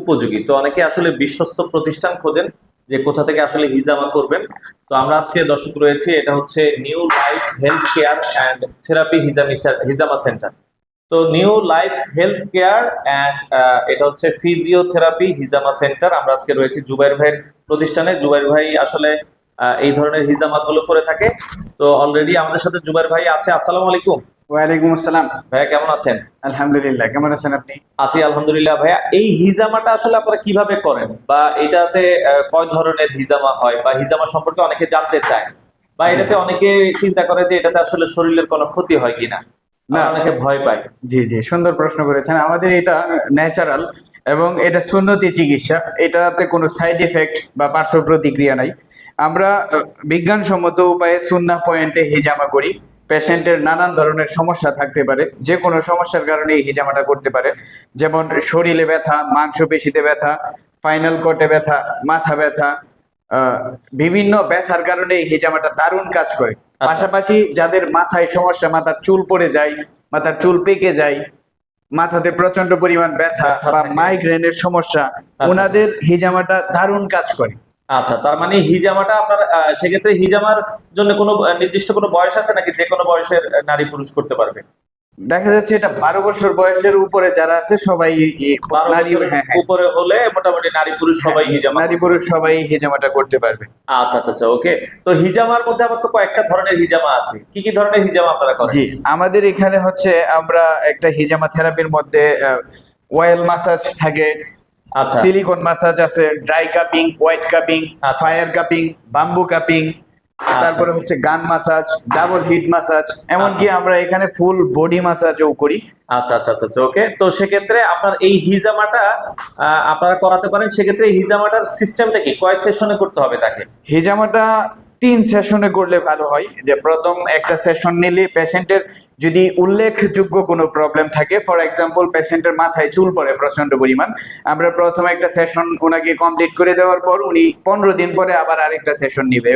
উপযোগী। তো অনেকে আসলে বিশ্বস্ত প্রতিষ্ঠান খোঁজেন যে কোথা থেকে আসলে হিজামা করবেন। তো আমরা আজকে দর্শক রয়েছি, এটা হচ্ছে new life health care and therapy হিজামি হিজামা সেন্টার তো new life health care and এটা হচ্ছে ফিজিওথেরাপি হিজামা সেন্টার আমরা আজকে রয়েছি জুবাইর ভাইয়ের প্রতিষ্ঠানে। জুবাইর ভাই আসলে এই ধরনের হিজামা গুলো করে থাকে। তো অলরেডি আমাদের সাথে জুবাইর ভাই আছে। আসসালামু আলাইকুম। ওয়ালাইকুম আসসালাম। ভাইয়া কেমন আছেন? আলহামদুলিল্লাহ কেমন আছেন আপনি? আছি আলহামদুলিল্লাহ। ভাইয়া এই হিজামাটা আসলে আপনারা কীভাবে করেন? বা এটাতে কয় ধরনের হিজামা হয়? বা হিজামা সম্পর্কে অনেকে জানতে চায়। বা এটাতে অনেকে চিন্তা করে যে এটাতে আসলে শরীরের কোনো ক্ষতি হয় কিনা। না। অনেকে ভয় পায় জি জি সুন্দর প্রশ্ন করেছেন। আমাদের এটা ন্যাচারাল এবং এটা সুন্নতি চিকিৎসা। এটাতে কোনো সাইড এফেক্ট বা পার্শ্ব প্রতিক্রিয়া নাই। আমরা বিজ্ঞানসম্মত উপায়ে সুন্না পয়েন্টে হিজামা করি। পেশেন্টের নানান ধরনের সমস্যা থাকতে পারে যে কোনো সমস্যার কারণে এই হিজামাটা করতে পারে। যেমন শরীরে ব্যথা মাংসপেশিতে ব্যথা ফাইনাল কোটে ব্যথা মাথা ব্যথা বিভিন্ন ব্যথার কারণে এই হিজামাটা দারুণ কাজ করে। পাশাপাশি যাদের মাথায় সমস্যা মাথার চুল পড়ে যায় মাথার চুল পেকে যায় মাথাতে প্রচণ্ড পরিমাণ ব্যথা ব্যথা বা মাইগ্রেনের সমস্যা ওনাদের হিজামাটা দারুণ কাজ করে। আচ্ছা তার মানে হিজামাটা আপনার সেক্ষেত্রে হিজামার জন্য কোনো নির্দিষ্ট কোনো বয়স আছে নাকি যে কোনো বয়সের নারী পুরুষ করতে পারবে? দেখা যাচ্ছে এটা বারো বছর বয়সের উপরে যারা আছে সবাই নারী হ্যাঁ হ্যাঁ উপরে হলে মোটামুটি নারী পুরুষ সবাই হিজামা নারী পুরুষ সবাই হিজামাটা করতে পারবে। আচ্ছা আচ্ছা আচ্ছা ওকে। তো হিজামার মধ্যে আবার তো কয়েকটা ধরনের হিজামা আছে। কি কি ধরনের হিজামা আপনারা করেন? জি আমাদের এখানে হচ্ছে আমরা একটা হিজামা থেরাপির মধ্যে ওয়েল মাসাজ থাকে সিলিকন মাসাজ আছে ড্রাই কাপিং হোয়াইট কাপিং আচ্ছা। ফায়ার কাপিং বাম্বু কাপিং তারপরে হচ্ছে গান মাসাজ ডাবল হিট মাসাজ এমনকি আচ্ছা। আমরা এখানে ফুল বডি মাসাজও করি। আচ্ছা আচ্ছা আচ্ছা আচ্ছা ওকে তো সেক্ষেত্রে আপনার এই হিজামাটা আপনারা করাতে পারেন সেক্ষেত্রে হিজামাটার সিস্টেমটা কি? কয় সেশনে করতে হবে তাকে? হিজামাটা তিন সেশনে করলে ভালো হয়। যে প্রথম একটা সেশন নিলে পেশেন্টের যদি উল্লেখযোগ্য কোনো প্রবলেম থাকে ফর এক্সাম্পল পেশেন্টের মাথায় চুল পড়ে প্রচণ্ড পরিমাণ, আমরা প্রথমে একটা সেশন ওনাকে কমপ্লিট করে দেওয়ার পর উনি পনেরো দিন পরে আবার আরেকটা সেশন নিবে।